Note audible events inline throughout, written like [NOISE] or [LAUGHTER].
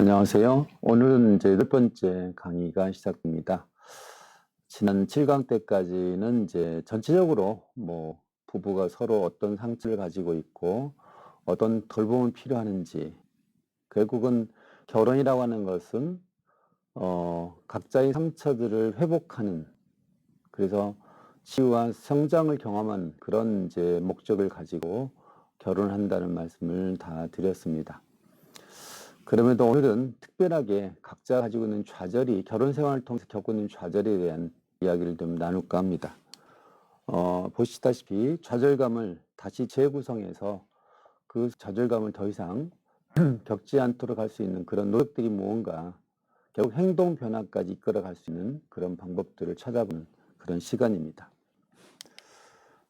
안녕하세요. 오늘은 이제 열 번째 강의가 시작됩니다. 지난 7강 때까지는 이제 전체적으로 뭐 부부가 서로 어떤 상처를 가지고 있고 어떤 돌봄이 필요하는지 결국은 결혼이라고 하는 것은 어 각자의 상처들을 회복하는 그래서 치유와 성장을 경험한 그런 이제 목적을 가지고 결혼한다는 말씀을 다 드렸습니다. 그럼에도 오늘은 특별하게 각자 가지고 있는 좌절이 결혼 생활을 통해서 겪고 있는 좌절에 대한 이야기를 좀 나눌까 합니다. 어, 보시다시피 좌절감을 다시 재구성해서 그 좌절감을 더 이상 [CLEARS THROAT] 겪지 않도록 할 수 있는 그런 노력들이 무언가 결국 행동 변화까지 이끌어 갈 수 있는 그런 방법들을 찾아보는 그런 시간입니다.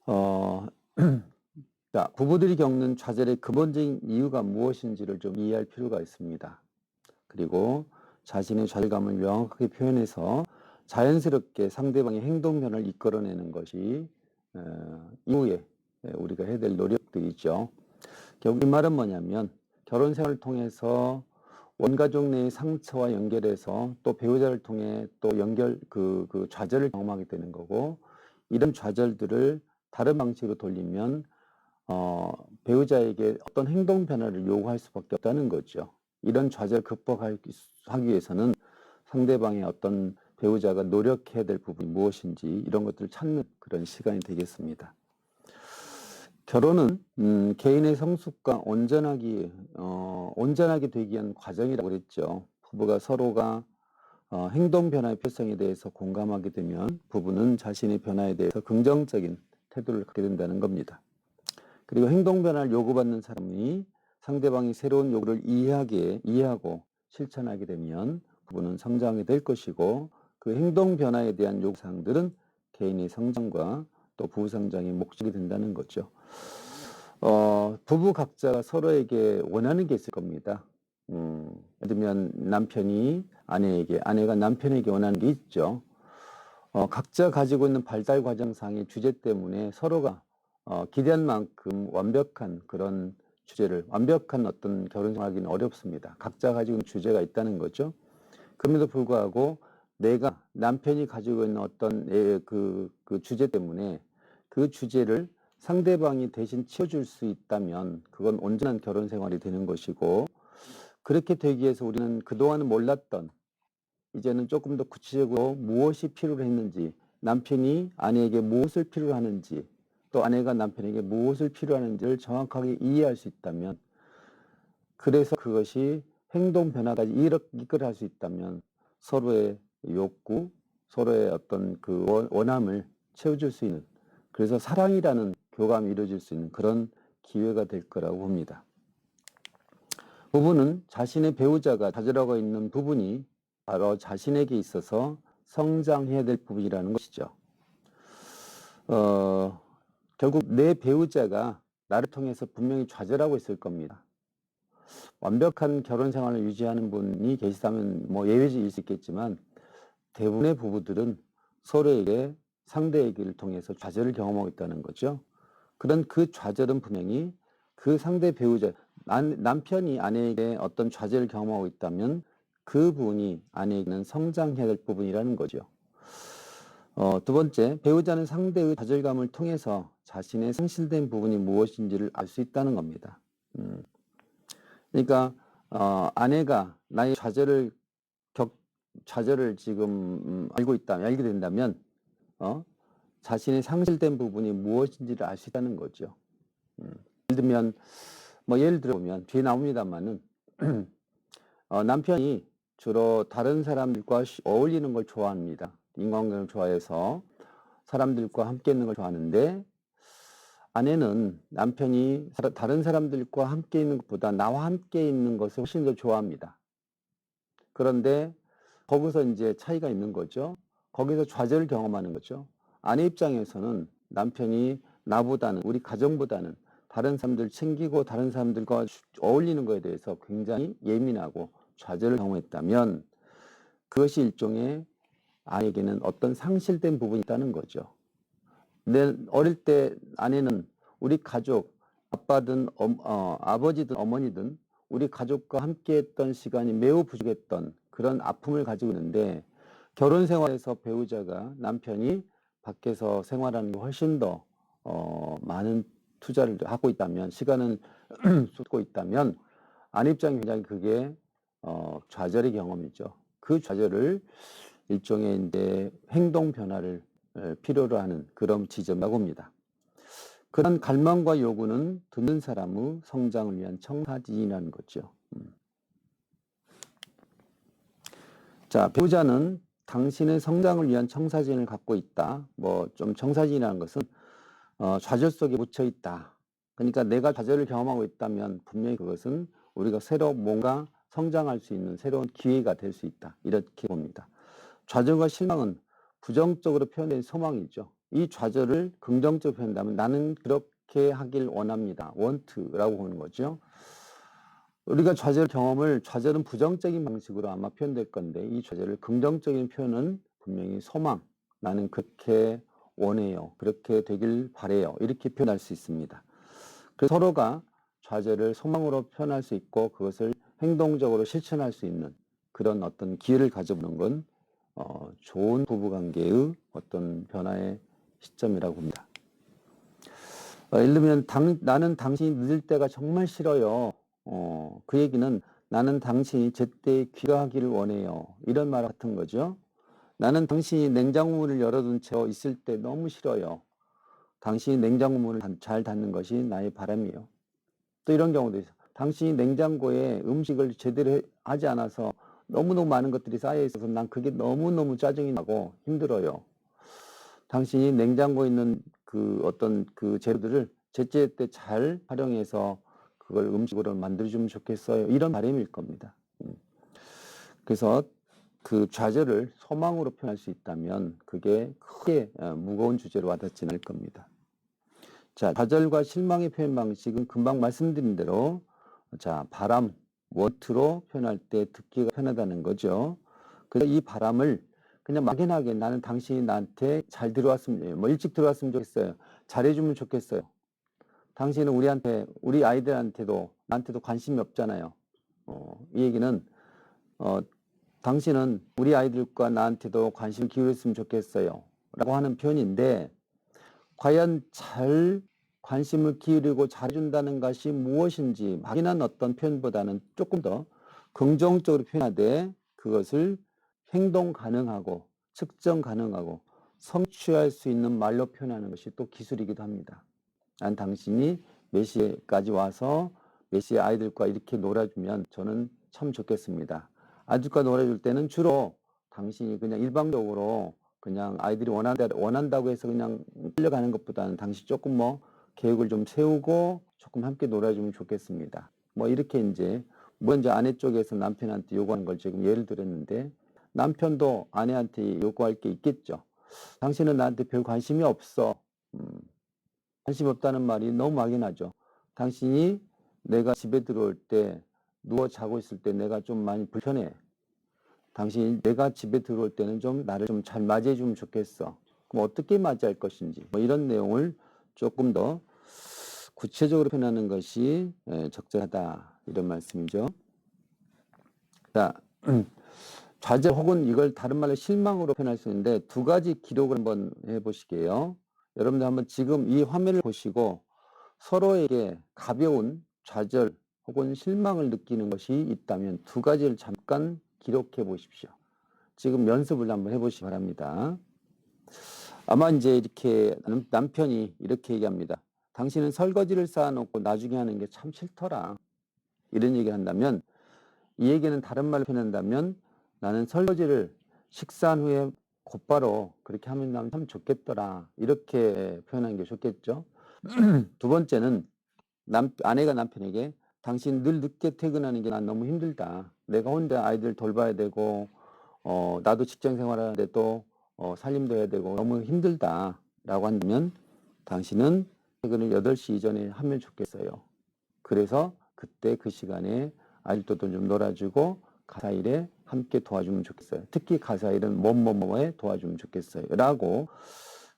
어, [CLEARS THROAT] 자, 부부들이 겪는 좌절의 근본적인 이유가 무엇인지를 좀 이해할 필요가 있습니다. 그리고 자신의 좌절감을 명확하게 표현해서 자연스럽게 상대방의 행동 변화를 이끌어내는 것이 어, 이후에 우리가 해야 될 노력들이죠. 결국 이 말은 뭐냐면 결혼 생활을 통해서 원가족 내의 상처와 연결해서 또 배우자를 통해 또 연결 그, 그 좌절을 경험하게 되는 거고 이런 좌절들을 다른 방식으로 돌리면 어, 배우자에게 어떤 행동 변화를 요구할 수밖에 없다는 거죠. 이런 좌절 극복하기 위해서는 상대방의 어떤 배우자가 노력해야 될 부분이 무엇인지 이런 것들을 찾는 그런 시간이 되겠습니다. 결혼은 음, 개인의 성숙과 온전하기 어, 온전하게 되기 위한 과정이라고 그랬죠. 부부가 서로가 어, 행동 변화의 필성에 대해서 공감하게 되면 부부는 자신의 변화에 대해서 긍정적인 태도를 갖게 된다는 겁니다. 그리고 행동 변화를 요구받는 사람이 상대방이 새로운 요구를 이해하게 이해하고 실천하게 되면 그분은 성장이 될 것이고 그 행동 변화에 대한 요구사항들은 개인의 성장과 또 부부 성장의 목적이 된다는 거죠. 어, 부부 각자가 서로에게 원하는 게 있을 겁니다. 음, 예를 들면 남편이 아내에게, 아내가 남편에게 원하는 게 있죠. 어, 각자 가지고 있는 발달 과정상의 주제 때문에 서로가 어, 기대한 만큼 완벽한 그런 주제를 완벽한 어떤 결혼 생활하기는 어렵습니다. 각자 가지고 있는 주제가 있다는 거죠. 그럼에도 불구하고 내가 남편이 가지고 있는 어떤 그, 그 주제 때문에 그 주제를 상대방이 대신 치워줄 수 있다면 그건 온전한 결혼 생활이 되는 것이고 그렇게 되기 위해서 우리는 그동안은 몰랐던 이제는 조금 더 구체적으로 무엇이 필요로 했는지 남편이 아내에게 무엇을 필요로 하는지 또 아내가 남편에게 무엇을 필요하는지를 정확하게 이해할 수 있다면 그래서 그것이 행동 변화까지 이끌어 수 있다면 서로의 욕구, 서로의 어떤 그 원함을 채워줄 수 있는 그래서 사랑이라는 교감이 이루어질 수 있는 그런 기회가 될 거라고 봅니다. 부부는 자신의 배우자가 가지고 있는 부분이 바로 자신에게 있어서 성장해야 될 부분이라는 것이죠. 어, 결국 내 배우자가 나를 통해서 분명히 좌절하고 있을 겁니다. 완벽한 결혼 생활을 유지하는 분이 계시다면 뭐 예외일 수 있겠지만 대부분의 부부들은 서로에게 상대에게를 통해서 좌절을 경험하고 있다는 거죠. 그런 그 좌절은 분명히 그 상대 배우자, 남편이 아내에게 어떤 좌절을 경험하고 있다면 그 부분이 아내에게는 성장해야 될 부분이라는 거죠. 어, 두 번째, 배우자는 상대의 좌절감을 통해서 자신의 상실된 부분이 무엇인지를 알 수 있다는 겁니다. 음. 그러니까 어, 아내가 나의 좌절을 격 좌절을 지금 음, 알고 있다 알게 된다면 어, 자신의 상실된 부분이 무엇인지를 알 수 있다는 거죠. 음. 예를 들면 뭐 예를 들어 보면 뒤에 나옵니다만은 [CLEARS THROAT] 어, 남편이 주로 다른 사람들과 어울리는 걸 좋아합니다. 인간관계를 좋아해서 사람들과 함께 있는 걸 좋아하는데 아내는 남편이 다른 사람들과 함께 있는 것보다 나와 함께 있는 것을 훨씬 더 좋아합니다. 그런데 거기서 이제 차이가 있는 거죠. 거기서 좌절을 경험하는 거죠. 아내 입장에서는 남편이 나보다는 우리 가정보다는 다른 사람들 챙기고 다른 사람들과 어울리는 것에 대해서 굉장히 예민하고 좌절을 경험했다면 그것이 일종의 아내에게는 어떤 상실된 부분이 있다는 거죠. 내 어릴 때 아내는 우리 가족, 아빠든 어, 어, 아버지든 어머니든 우리 가족과 함께했던 시간이 매우 부족했던 그런 아픔을 가지고 있는데 결혼 생활에서 배우자가 남편이 밖에서 생활하는 게 훨씬 더 어, 많은 투자를 하고 있다면 시간을 [CLEARS THROAT] 쏟고 있다면 아내 입장에 굉장히 그게 어, 좌절의 경험이죠. 그 좌절을 일종의 이제 행동 변화를 에, 필요로 하는 그런 지점이라고 봅니다. 그런 갈망과 요구는 듣는 사람의 성장을 위한 청사진이라는 거죠. 음. 자, 배우자는 당신의 성장을 위한 청사진을 갖고 있다. 뭐 좀 청사진이라는 것은 어, 좌절 속에 묻혀 있다. 그러니까 내가 좌절을 경험하고 있다면 분명히 그것은 우리가 새로 뭔가 성장할 수 있는 새로운 기회가 될 수 있다. 이렇게 봅니다. 좌절과 실망은 부정적으로 표현된 소망이죠. 이 좌절을 긍정적으로 표현한다면 나는 그렇게 하길 원합니다. 원트라고 보는 거죠. 우리가 좌절 경험을 좌절은 부정적인 방식으로 아마 표현될 건데 이 좌절을 긍정적인 표현은 분명히 소망. 나는 그렇게 원해요. 그렇게 되길 바래요. 이렇게 표현할 수 있습니다. 그래서 서로가 좌절을 소망으로 표현할 수 있고 그것을 행동적으로 실천할 수 있는 그런 어떤 기회를 가져보는 건 어, 좋은 부부관계의 어떤 변화의 시점이라고 봅니다. 어, 예를 들면 당, 나는 당신이 늦을 때가 정말 싫어요. 어, 그 얘기는 나는 당신이 제때 귀가하기를 원해요. 이런 말 같은 거죠. 나는 당신이 냉장고 문을 열어둔 채 있을 때 너무 싫어요. 당신이 냉장고 문을 잘 닫는 것이 나의 바람이에요. 또 이런 경우도 있어요. 당신이 냉장고에 음식을 제대로 하지 않아서 너무너무 많은 것들이 쌓여 있어서 난 그게 너무너무 짜증이 나고 힘들어요. 당신이 냉장고에 있는 그 어떤 그 재료들을 제때 잘 활용해서 그걸 음식으로 만들어주면 좋겠어요. 이런 바람일 겁니다. 음. 그래서 그 좌절을 소망으로 표현할 수 있다면 그게 크게 어, 무거운 주제로 와닿지는 않을 겁니다. 자, 좌절과 실망의 표현 방식은 금방 말씀드린 대로 자, 바람, 원트로 표현할 때 듣기가 편하다는 거죠. 그래서 이 바람을 그냥 막연하게 나는 당신이 나한테 잘 들어왔으면, 뭐 일찍 들어왔으면 좋겠어요. 잘해주면 좋겠어요. 당신은 우리한테, 우리 아이들한테도, 나한테도 관심이 없잖아요. 어, 이 얘기는, 어, 당신은 우리 아이들과 나한테도 관심을 기울였으면 좋겠어요. 라고 하는 표현인데, 과연 잘 관심을 기울이고 잘해준다는 것이 무엇인지 막연한 어떤 표현보다는 조금 더 긍정적으로 표현하되 그것을 행동 가능하고 측정 가능하고 성취할 수 있는 말로 표현하는 것이 또 기술이기도 합니다. 난 당신이 몇 시까지 와서 몇 시에 아이들과 이렇게 놀아주면 저는 참 좋겠습니다. 아이들과 놀아줄 때는 주로 당신이 그냥 일방적으로 그냥 아이들이 원한다, 원한다고 해서 그냥 끌려가는 것보다는 당신 조금 뭐 계획을 좀 세우고 조금 함께 놀아주면 좋겠습니다. 뭐 이렇게 이제 먼저 아내 쪽에서 남편한테 요구하는 걸 지금 예를 들었는데 남편도 아내한테 요구할 게 있겠죠. 당신은 나한테 별 관심이 없어. 음, 관심 없다는 말이 너무 막연하죠. 당신이 내가 집에 들어올 때 누워 자고 있을 때 내가 좀 많이 불편해. 당신이 내가 집에 들어올 때는 좀 나를 좀 잘 맞이해 주면 좋겠어. 그럼 어떻게 맞이할 것인지 뭐 이런 내용을 조금 더 구체적으로 표현하는 것이 예, 적절하다 이런 말씀이죠. 자, [CLEARS THROAT] 좌절 혹은 이걸 다른 말로 실망으로 표현할 수 있는데 두 가지 기록을 한번 해보시게요. 여러분들 한번 지금 이 화면을 보시고 서로에게 가벼운 좌절 혹은 실망을 느끼는 것이 있다면 두 가지를 잠깐 기록해 보십시오. 지금 연습을 한번 해보시기 바랍니다. 아마 이제 이렇게 남편이 이렇게 얘기합니다. 당신은 설거지를 쌓아놓고 나중에 하는 게 참 싫더라. 이런 얘기를 한다면 이 얘기는 다른 말로 표현한다면 나는 설거지를 식사한 후에 곧바로 그렇게 하면 참 좋겠더라. 이렇게 표현하는 게 좋겠죠. [CLEARS THROAT] 두 번째는 남, 아내가 남편에게 당신 늘 늦게 퇴근하는 게 난 너무 힘들다. 내가 혼자 아이들 돌봐야 되고, 어, 나도 직장 생활하는데 또, 어, 살림도 해야 되고 너무 힘들다. 라고 한다면 당신은 퇴근을 8시 이전에 하면 좋겠어요. 그래서 그때 그 시간에 아이들도 좀 놀아주고 가사일에 함께 도와주면 좋겠어요. 특히 가사일은 뭐뭐뭐에 도와주면 좋겠어요. 라고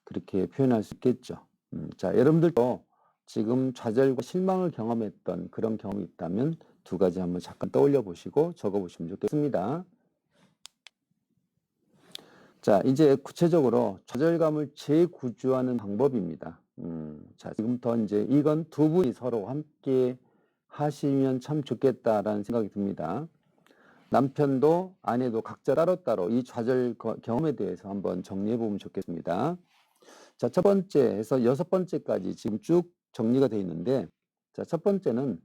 그렇게 표현할 수 있겠죠. 음, 자, 여러분들도 지금 좌절과 실망을 경험했던 그런 경험이 있다면 두 가지 한번 잠깐 떠올려 보시고 적어 보시면 좋겠습니다. 자, 이제 구체적으로 좌절감을 재구조하는 방법입니다. 음, 자, 지금부터 이제 이건 두 분이 서로 함께 하시면 참 좋겠다라는 생각이 듭니다. 남편도 아내도 각자 따로따로 이 좌절 거- 경험에 대해서 한번 정리해 보면 좋겠습니다. 자, 첫 번째에서 여섯 번째까지 지금 쭉 정리가 되어 있는데, 자, 첫 번째는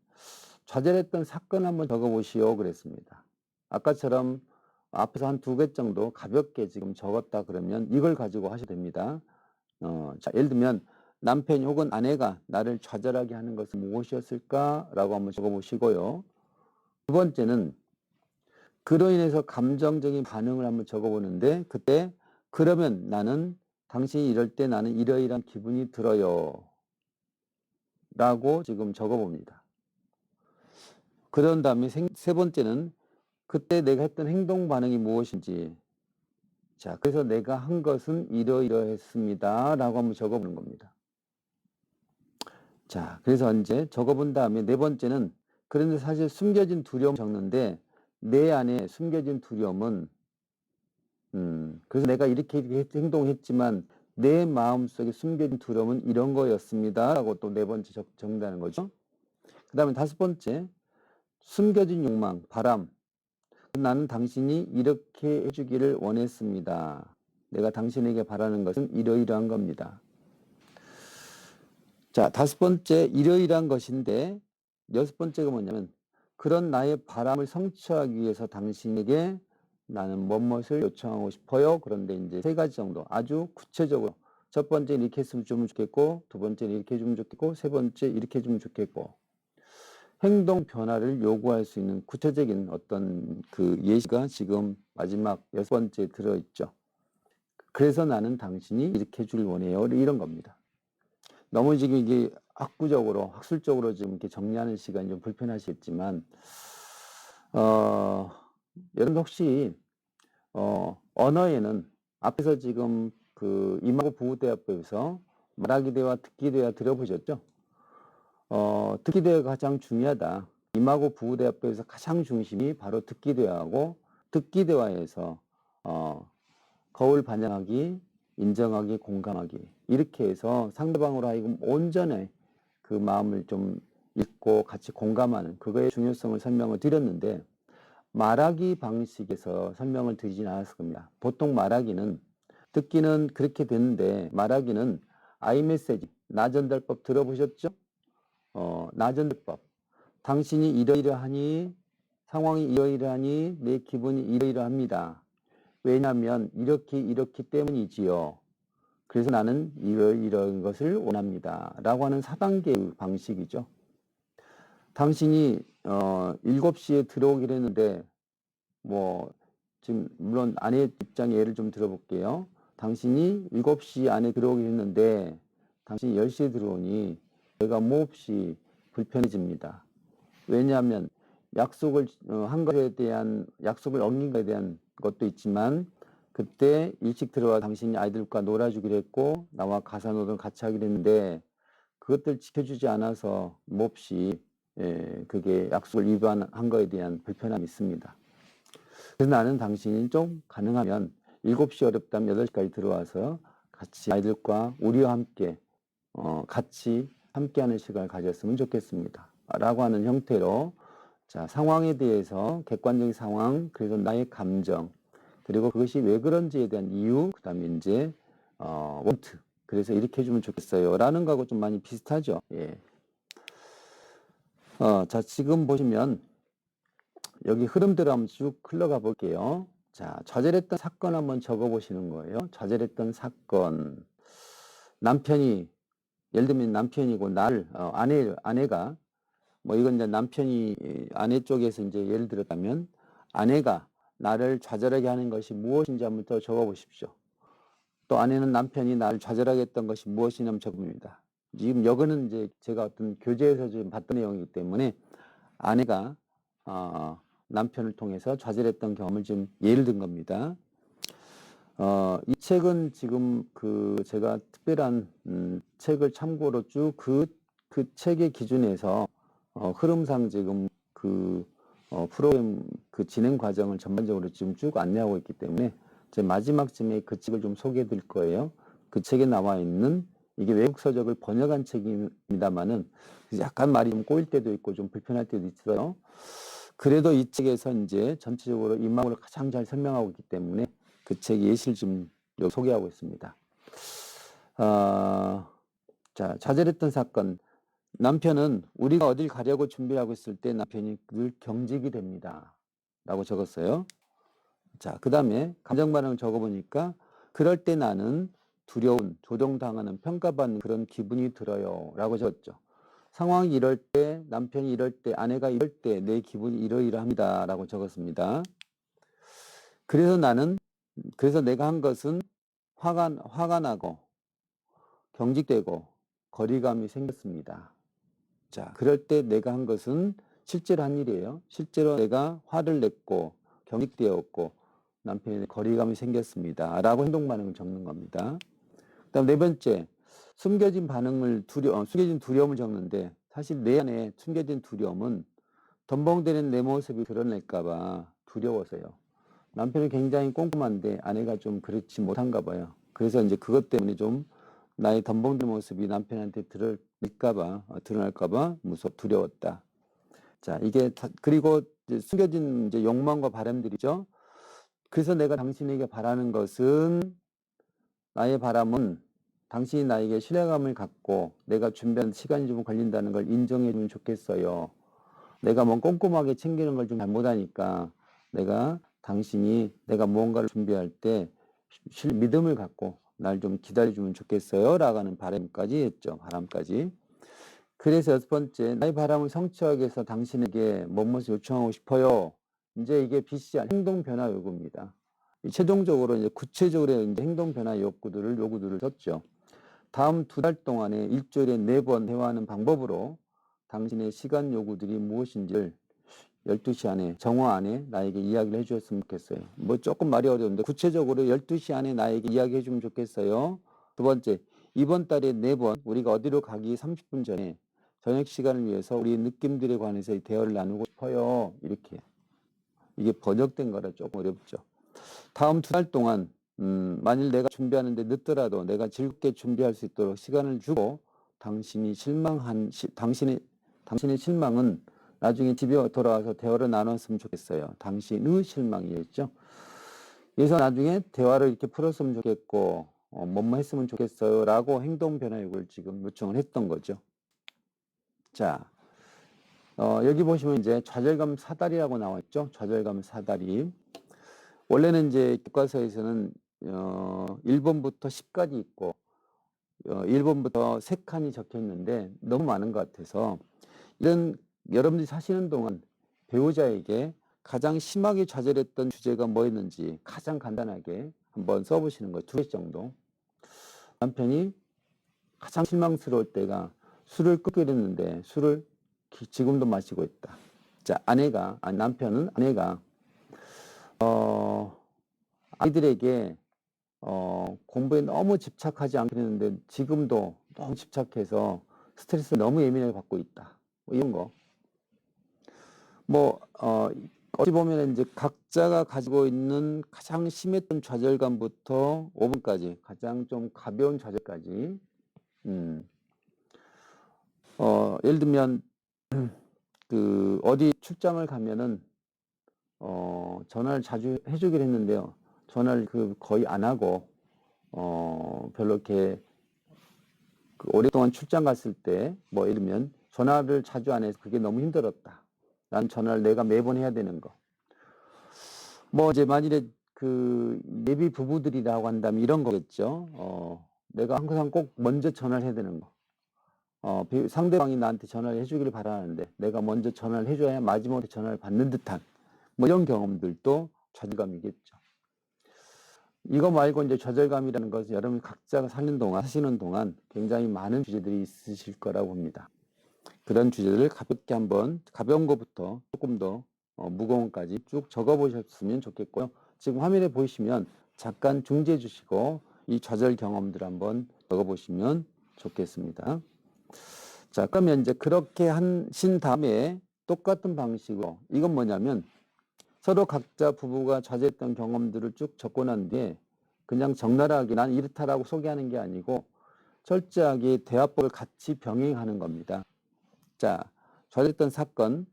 좌절했던 사건 한번 적어 보시오 그랬습니다. 아까처럼 앞에서 한 두 개 정도 가볍게 지금 적었다 그러면 이걸 가지고 하셔도 됩니다. 어, 자, 예를 들면 남편 혹은 아내가 나를 좌절하게 하는 것은 무엇이었을까라고 한번 적어 보시고요. 두 번째는 그로 인해서 감정적인 반응을 한번 적어 보는데 그때 그러면 나는 당신이 이럴 때 나는 이러이러한 기분이 들어요. 라고 지금 적어 봅니다. 그런 다음에 생- 세 번째는 그때 내가 했던 행동 반응이 무엇인지 자 그래서 내가 한 것은 이러이러했습니다 라고 한번 적어보는 겁니다 자 그래서 이제 적어본 다음에 네 번째는 그런데 사실 숨겨진 두려움 적는데 내 안에 숨겨진 두려움은 음 그래서 내가 이렇게, 이렇게 했- 행동했지만 내 마음속에 숨겨진 두려움은 이런 거였습니다 라고 또 네 번째 적, 적는다는 거죠 그 다음에 다섯 번째 숨겨진 욕망, 바람. 나는 당신이 이렇게 해주기를 원했습니다. 내가 당신에게 바라는 것은 이러이러한 겁니다. 자, 다섯 번째, 이러이러한 것인데, 여섯 번째가 뭐냐면, 그런 나의 바람을 성취하기 위해서 당신에게 나는 무엇을 요청하고 싶어요. 그런데 이제 세 가지 정도 아주 구체적으로 첫 번째 이렇게 했으면 좀 좋겠고, 두 번째 이렇게 해주면 좋겠고, 세 번째 이렇게 해주면 좋겠고, 행동 변화를 요구할 수 있는 구체적인 어떤 그 예시가 지금 마지막 여섯 번째 들어있죠. 그래서 나는 당신이 이렇게 해줄 원해요. 이런 겁니다. 너무 지금 이게 학구적으로, 학술적으로 지금 이렇게 정리하는 시간이 좀 불편하시겠지만, 어, 여러분 혹시, 어, 언어에는 앞에서 지금 그 이마고 부부대화법에서 말하기 대화, 듣기 대화 들어보셨죠? 어, 듣기 대화가 가장 중요하다. 임하고 부부대화법에서 가장 중심이 바로 듣기 대화하고 듣기 대화에서 어, 거울 반영하기, 인정하기, 공감하기 이렇게 해서 상대방으로 하여금 온전히 그 마음을 좀 읽고 같이 공감하는 그거의 중요성을 설명을 드렸는데 말하기 방식에서 설명을 드리진 않았을 겁니다. 보통 말하기는 듣기는 그렇게 되는데 말하기는 아이메시지 나전달법 들어보셨죠? 어, 나전법. 당신이 이러이러하니, 상황이 이러이러하니, 내 기분이 이러이러합니다. 왜냐하면 이렇게 이렇기 때문이지요. 그래서 나는 이러이러한 것을 원합니다. 라고 하는 4단계의 방식이죠. 당신이 어, 7시에 들어오기로 했는데 뭐 지금 물론 아내 입장의 예를 좀 들어볼게요. 당신이 7시 안에 들어오기로 했는데 당신이 10시에 들어오니 내가 몹시 불편해집니다. 왜냐하면 약속을 어, 한 것에 대한 약속을 어긴 것에 대한 것도 있지만 그때 일찍 들어와 당신이 아이들과 놀아주기로 했고 나와 가사노동을 같이 하기로 했는데 그것들 지켜주지 않아서 몹시 예, 그게 약속을 위반한 거에 대한 불편함이 있습니다. 그래서 나는 당신이 좀 가능하면 7시 어렵다면 8시까지 들어와서 같이 아이들과 우리와 함께 어, 같이 함께하는 시간을 가졌으면 좋겠습니다. 라고 하는 형태로 자 상황에 대해서 객관적인 상황 그래서 나의 감정 그리고 그것이 왜 그런지에 대한 이유 그 다음에 이제 어, 원트 그래서 이렇게 해주면 좋겠어요 라는 거하고 좀 많이 비슷하죠? 예. 어, 자 지금 보시면 여기 흐름대로 한번 쭉 흘러가 볼게요. 자 좌절했던 사건 한번 적어 보시는 거예요. 좌절했던 사건. 남편이 예를 들면 남편이고 나를 어, 아내 아내가 뭐 이건 이제 남편이 이, 아내 쪽에서 이제 예를 들었다면 아내가 나를 좌절하게 하는 것이 무엇인지 한번 더 적어 보십시오. 또 아내는 남편이 나를 좌절하게 했던 것이 무엇이냐 면 적습니다. 지금 여기는 이제 제가 어떤 교재에서 지금 봤던 내용이기 때문에 아내가 어, 남편을 통해서 좌절했던 경험을 좀 예를 든 겁니다. 어, 이 책은 지금 그 제가 특별한 음, 책을 참고로 쭉그그 책의 기준에서 어, 흐름상 지금 그그 어, 프로그램 그 진행 과정을 전반적으로 지금 쭉 안내하고 있기 때문에 제 마지막쯤에 그 책을 좀 소개해 드릴 거예요. 그 책에 나와 있는 이게 외국 서적을 번역한 책입니다만은 약간 말이 좀 꼬일 때도 있고 좀 불편할 때도 있어요. 그래도 이 책에서 이제 전체적으로 인마을을 가장 잘 설명하고 있기 때문에 그 책 예시를 좀 소개하고 있습니다. 아, 자, 좌절했던 사건. 남편은 우리가 어딜 가려고 준비하고 있을 때 남편이 늘 경직이 됩니다. 라고 적었어요. 자, 그 다음에 감정 반응을 적어보니까 그럴 때 나는 두려운, 조종당하는, 평가받는 그런 기분이 들어요. 라고 적었죠. 상황이 이럴 때, 남편이 이럴 때, 아내가 이럴 때 내 기분이 이러이러합니다. 라고 적었습니다. 그래서 나는, 그래서 내가 한 것은 화가, 화가 나고, 경직되고, 거리감이 생겼습니다. 자, 그럴 때 내가 한 것은 실제로 한 일이에요. 실제로 내가 화를 냈고, 경직되었고, 남편의 거리감이 생겼습니다. 라고 행동 반응을 적는 겁니다. 그 다음 네 번째, 숨겨진 반응을 두려, 어, 숨겨진 두려움을 적는데, 사실 내 안에 숨겨진 두려움은 덤벙대는 내 모습이 드러낼까봐 두려워서요. 남편은 굉장히 꼼꼼한데 아내가 좀 그렇지 못한가 봐요. 그래서 이제 그것 때문에 좀 나의 덤벙대는 모습이 남편한테 드러 낼까봐, 어, 드러날까봐 무섭, 두려웠다. 자, 이게, 다- 그리고 숨겨진 이제 욕망과 바람들이죠. 그래서 내가 당신에게 바라는 것은 나의 바람은 당신이 나에게 신뢰감을 갖고 내가 준비한 시간이 좀 걸린다는 걸 인정해 주면 좋겠어요. 내가 뭐 꼼꼼하게 챙기는 걸 좀 잘못하니까 내가 당신이 내가 무언가를 준비할 때 실- 믿음을 갖고 날 좀 기다려주면 좋겠어요. 라가는 바람까지 했죠. 바람까지. 그래서 여섯 번째, 나의 바람을 성취하기 위해서 당신에게 무엇을 요청하고 싶어요. 이제 이게 BCR 행동 변화 요구입니다. 이 최종적으로 이제 구체적으로 이제 행동 변화 욕구들을 요구들을 줬죠. 다음 두 달 동안에 일주일에 네 번 대화하는 방법으로 당신의 시간 요구들이 무엇인지를 12시 안에 정화 안에 나에게 이야기를 해주었으면 좋겠어요. 뭐 조금 말이 어려운데 구체적으로 12시 안에 나에게 이야기해 주면 좋겠어요. 두 번째, 이번 달에 네 번 우리가 어디로 가기 30분 전에 저녁 시간을 위해서 우리 느낌들에 관해서 이 대화를 나누고 싶어요. 이렇게. 이게 번역된 거라 조금 어렵죠. 다음 두 달 동안 음, 만일 내가 준비하는데 늦더라도 내가 즐겁게 준비할 수 있도록 시간을 주고 당신이 실망한 시, 당신의 당신의 실망은 나중에 집에 돌아와서 대화를 나눴으면 좋겠어요. 당신의 실망이었죠. 그래서 나중에 대화를 이렇게 풀었으면 좋겠고 어, 뭐뭐 했으면 좋겠어요 라고 행동 변화 요구를 지금 요청을 했던 거죠. 자, 어, 여기 보시면 이제 좌절감 사다리라고 나와 있죠. 좌절감 사다리. 원래는 이제 교과서에서는 어, 1번부터 10까지 있고 어, 1번부터 3칸이 적혀 있는데 너무 많은 것 같아서 이런 여러분들이 사시는 동안 배우자에게 가장 심하게 좌절했던 주제가 뭐였는지 가장 간단하게 한번 써보시는 거예요. 두 개 정도. 남편이 가장 실망스러울 때가 술을 끊기로 했는데 술을 기- 지금도 마시고 있다. 자, 아내가, 아, 남편은 아내가, 어, 아이들에게, 어, 공부에 너무 집착하지 않게 되는데 지금도 너무 집착해서 스트레스를 너무 예민하게 받고 있다. 뭐 이런 거. 뭐, 어, 어찌 보면 이제 각자가 가지고 있는 가장 심했던 좌절감부터 5번까지 가장 좀 가벼운 좌절까지, 음, 어, 예를 들면, [CLEARS THROAT] 그, 어디 출장을 가면은, 어, 전화를 자주 해주기로 했는데요. 전화를 그 거의 안 하고, 어, 별로 이렇게, 그 오랫동안 출장 갔을 때, 뭐, 들면, 전화를 자주 안 해서 그게 너무 힘들었다. 난 전화를 내가 매번 해야 되는 거. 뭐, 이제 만일에 그, 예비 부부들이라고 한다면 이런 거겠죠. 어, 내가 항상 꼭 먼저 전화를 해야 되는 거. 어, 비- 상대방이 나한테 전화를 해주기를 바라는데 내가 먼저 전화를 해줘야 마지막에 전화를 받는 듯한 뭐 이런 경험들도 좌절감이겠죠. 이거 말고 이제 좌절감이라는 것은 여러분 각자가 사는 동안 하시는 동안 굉장히 많은 주제들이 있으실 거라고 봅니다. 그런 주제들을 가볍게 한번 가벼운 것부터 조금 더 어, 무거운 까지 쭉 적어 보셨으면 좋겠고요. 지금 화면에 보이시면 잠깐 중지해 주시고 이 좌절 경험들 한번 적어 보시면 좋겠습니다. 자, 그러면 이제 그렇게 하신 다음에 똑같은 방식으로 이건 뭐냐면 서로 각자 부부가 좌절했던 경험들을 쭉 적고 난 뒤에 그냥 적나라하게 난 이렇다라고 소개하는 게 아니고 철저하게 대화법을 같이 병행하는 겁니다. 자, 좌절했던 사건.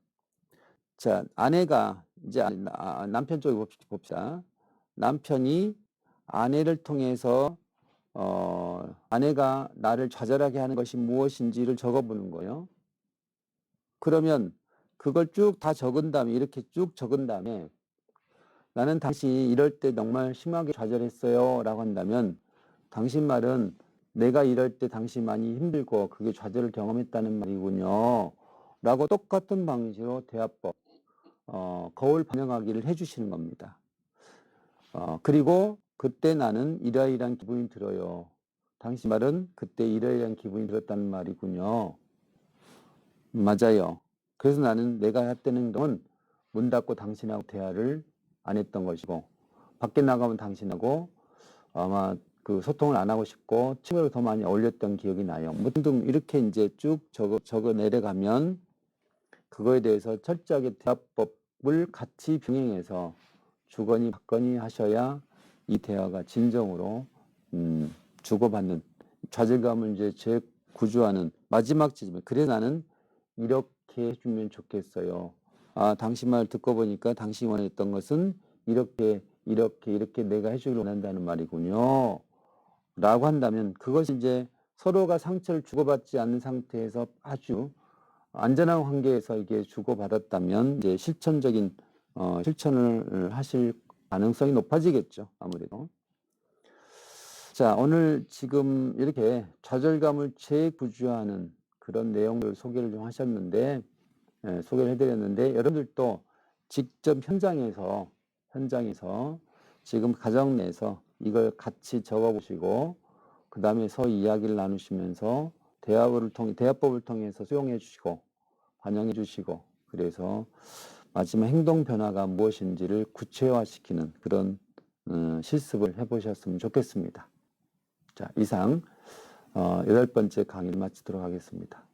자, 아내가 이제 아, 남편 쪽에 봅시다. 남편이 아내를 통해서 어, 아내가 나를 좌절하게 하는 것이 무엇인지를 적어보는 거예요. 그러면 그걸 쭉 다 적은 다음에 이렇게 쭉 적은 다음에 나는 당신이 이럴 때 정말 심하게 좌절했어요 라고 한다면 당신 말은 내가 이럴 때 당신 많이 힘들고 그게 좌절을 경험했다는 말이군요 라고 똑같은 방식으로 대화법 어, 거울 반영하기를 해주시는 겁니다. 어, 그리고 그때 나는 이러이러한 기분이 들어요. 당신 말은 그때 이러이러한 기분이 들었다는 말이군요. 맞아요. 그래서 나는 내가 했던 행동은 문 닫고 당신하고 대화를 안 했던 것이고 밖에 나가면 당신하고 아마 그 소통을 안 하고 싶고 친구를 더 많이 어울렸던 기억이 나요. 뭐 등등 이렇게 이제 쭉 적어, 적어 내려가면 그거에 대해서 철저하게 대화법을 같이 병행해서 주거니 받거니 하셔야 이 대화가 진정으로 음, 주고받는 좌절감을 이제 재구조하는 마지막 지점. 그래 나는 이렇게 해주면 좋겠어요. 아, 당신 말 듣고 보니까 당신이 원했던 것은 이렇게, 이렇게, 이렇게 내가 해주길 원한다는 말이군요. 라고 한다면 그것이 이제 서로가 상처를 주고받지 않는 상태에서 아주 안전한 관계에서 이게 주고받았다면 이제 실천적인 어, 실천을 하실 가능성이 높아지겠죠. 아무래도. 자, 오늘 지금 이렇게 좌절감을 재구조하는 그런 내용을 소개를 좀 하셨는데, 예, 소개를 해드렸는데, 여러분들도 직접 현장에서, 현장에서 지금 가정 내에서 이걸 같이 적어보시고, 그 다음에 서로 이야기를 나누시면서 대화를 통해, 대화법을 통해서 수용해 주시고, 반영해 주시고, 그래서 마지막 행동 변화가 무엇인지를 구체화시키는 그런 어, 실습을 해보셨으면 좋겠습니다. 자, 이상 어, 여덟 번째 강의를 마치도록 하겠습니다.